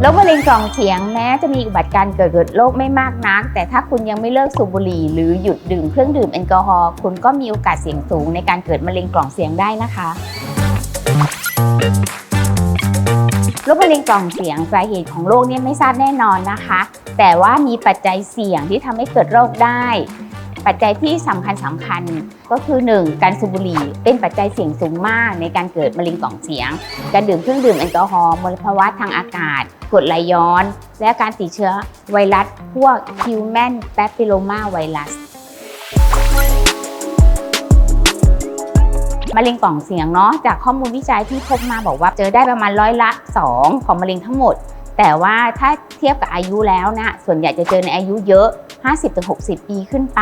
โรคมะเร็งกล่องเสียงแม้จะมีอุบัติการเกิดเกิดโรคไม่มากนัก แต่ถ้าคุณยังไม่เลิกสูบบุหรี่ หรือหยุดดื่มเครื่องดื่มแอลกอฮอล์คุณก็มีโอกาสเสี่ยงสูงในการเกิดมะเร็งกล่องเสียงได้นะคะโรคมะเร็งกล่องเสียงสาเหตุของโรคเนี่ยไม่ทราบแน่นอนนะคะ แต่ว่ามีปัจจัยเสี่ยงที่ทำให้เกิดโรคได้ ปัจจัยที่สำคัญสำคัญก็คือ 1. การสูบบุหรี่เป็นปัจจัยเสี่ยงสูงมากในการเกิดมะเร็งกล่องเสียง การดื่มเครื่องดื่มแอลกอฮอล์มลภาวะทางอากาศกรดไหลย้อน และการติดเชื้อไวรัสพวก Human Papilloma Virus มะเร็งกล่องเสียงเนาะจากข้อมูลวิจัยที่พบมาบอกว่าเจอได้ประมาณร้อยละ 2 ของมะเร็งทั้งหมด แต่ว่าถ้าเทียบกับอายุแล้วนะส่วนใหญ่จะเจอในอายุเยอะ 50-60 ปีขึ้นไป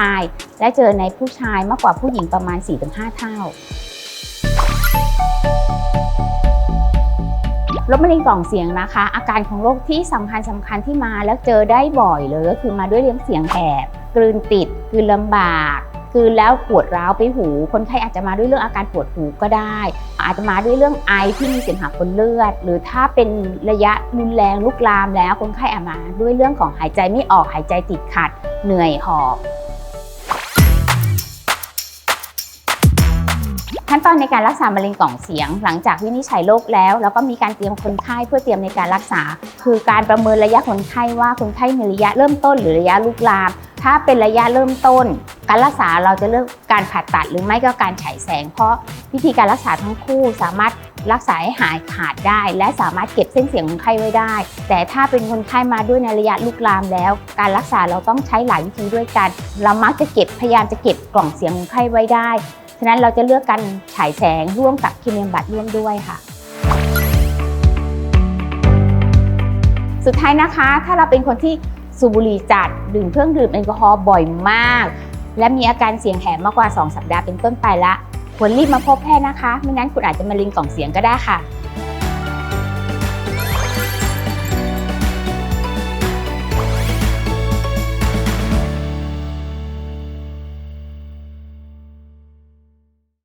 และเจอในผู้ชายมากกว่าผู้หญิงประมาณ 4-5 เท่าโรคมะเร็งกล่องเสียงนะคะ อาการของโรคที่สำคัญสำคัญที่มาแล้วเจอได้บ่อยเลยก็คือมาด้วยเรื่องเสียงแหบกลืนติดกลืนลำบากกลืนแล้วปวดร้าวไปหู คนไข้อาจจะมาด้วยเรื่องอาการปวดหูก็ได้ อาจจะมาด้วยเรื่องไอที่มีเสมหะปนเลือด หรือถ้าเป็นระยะรุนแรงลุกลามแล้วคนไข้อาจมาด้วยเรื่องของหายใจไม่ออกหายใจติดขัด เหนื่อยหอบ ขั้นตอนในการรักษามะเร็งกล่องเสียง หลังจากวินิจฉัยโรคแล้ว แล้วก็มีการเตรียมคนไข้เพื่อเตรียมในการรักษา คือการประเมินระยะคนไข้ว่าคนไข้ในระยะเริ่มต้นหรือระยะลุกลาม ถ้าเป็นระยะเริ่มต้น การรักษาเราจะเลือกการผ่าตัดหรือไม่ก็การฉายแสง เพราะวิธีการรักษาทั้งคู่สามารถ รักษาให้หายขาดได้ และสามารถเก็บเส้นเสียงคนไข้ไว้ได้ แต่ถ้าเป็นคนไข้มาด้วยในระยะลุกลามแล้ว การรักษาเราต้องใช้หลายวิธีด้วยกัน เรามักจะเก็บพยายามจะเก็บกล่องเสียงคนไข้ไว้ได้ ฉะนั้นเราจะเลือกการฉายแสงร่วมกับเคมีบำบัดร่วมด้วยค่ะสุดท้ายนะคะ ถ้าเราเป็นคนที่สูบบุหรี่จัดดื่มเครื่องดื่มแอลกอฮอล์บ่อยมาก และมีอาการเสียงแหบมากกว่า 2 สัปดาห์เป็นต้นไปละ ควรรีบมาพบแพทย์นะคะ ไม่งั้นคุณอาจจะมะเร็งกล่องเสียงก็ได้ค่ะ